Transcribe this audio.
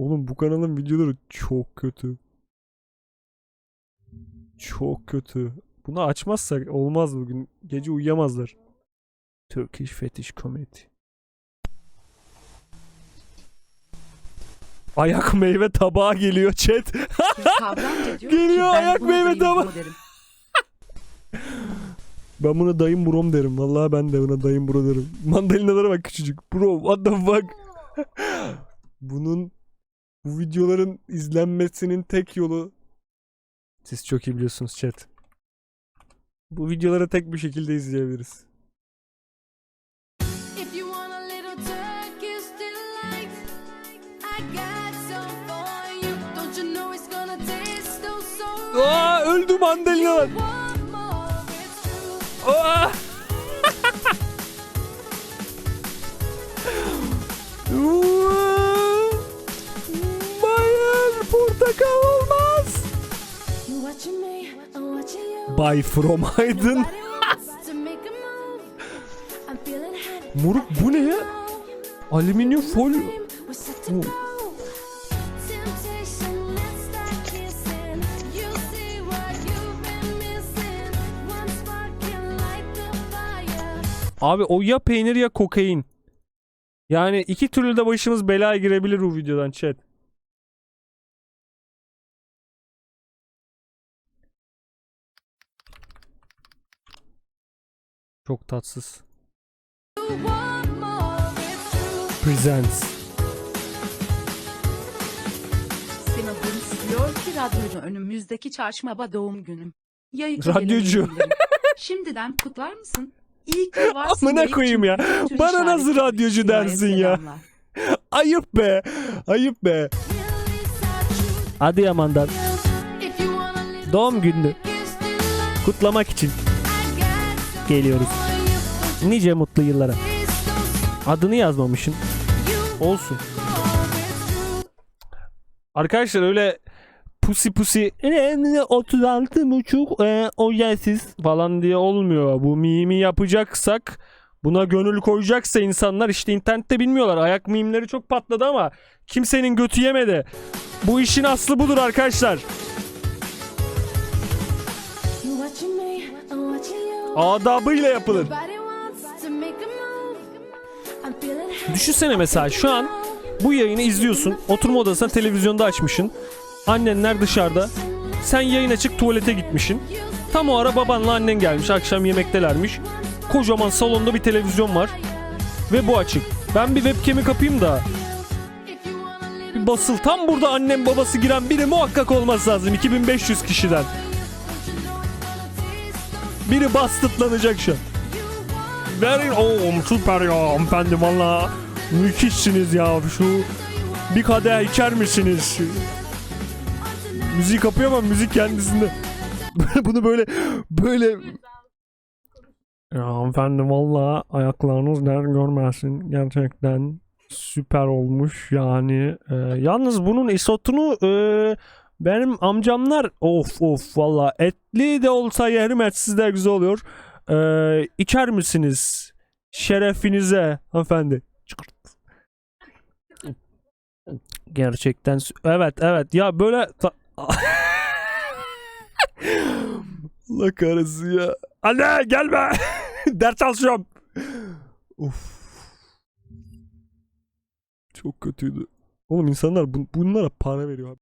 Oğlum bu kanalın videoları çok kötü. Çok kötü. Bunu açmazsak olmaz bugün. Gece uyuyamazlar. Turkish Fetish Community. Ayak meyve tabağı geliyor chat. Geliyor ayak meyve tabağı. Ben buna dayım brom derim. Vallahi ben de buna dayım bro derim. Mandalinalara bak küçücük. Bro what the fuck. Bunun bu videoların izlenmesinin tek yolu siz çok iyi biliyorsunuz chat. Bu videoları tek bir şekilde izleyebiliriz. If you want a little Bay From Aydın. Moruk bu ne? Alüminyum folyo. Fire. Abi o ya peynir ya kokain. Yani iki türlü de başımız belaya girebilir bu videodan chat. Çok tatsız. Presents. Sema Deniz diyor ki radyocu önümüzdeki çarşamba doğum günüm. Yayı Radyocu. Şimdiden kutlar mısın? İyi ki varsın. Amına koyayım ya. Bana nasıl işareti. radyocu dersin ya? selamlar. Ayıp be. Ayıp be. Adıyaman'dan doğum gününü kutlamak için geliyoruz. Nice mutlu yıllara. Adını yazmamışsın. you Olsun. Arkadaşlar öyle pusi pusi "E, 36 buçuk e, ojensiz falan diye olmuyor. Bu mimi yapacaksak buna gönül koyacaksa insanlar işte internette bilmiyorlar. Ayak mimleri çok patladı ama kimsenin götü yemedi. Bu işin aslı budur arkadaşlar. Feeling hot. Düşünsene mesela şu an bu yayını izliyorsun. Oturma odasına televizyonda açmışsın. Annenler dışarıda. Sen yayın açık tuvalete gitmişsin. Tam o ara babanla annen gelmiş. Akşam yemektelermiş. Kocaman salonda bir televizyon var. Ve bu açık. Ben bir webcam'i kapayım da basıl. Tam burada annem babası giren biri muhakkak olması lazım. 2500 kişiden. Biri bastıtlanacak şu an. Verin oğlum süper ya hanımefendi valla. Müthişsiniz ya şu bir kadeh içer misiniz? Müzik kapıyor ama müzik kendisinde. Bunu böyle böyle ya hanımefendi valla ayaklarınız der görmezsin gerçekten süper olmuş yani Ee, yalnız bunun isotunu e, benim amcamlar of of valla etli de olsa yerim etsiz de güzel oluyor. Ee, içer misiniz şerefinize hanımefendi? Gerçekten evet evet. Ya böyle Allah kahretsin ya. Anne gelme. Ders çalışıyorum. Uf. Çok kötüydü. Oğlum insanlar bun- bunlara para veriyor abi.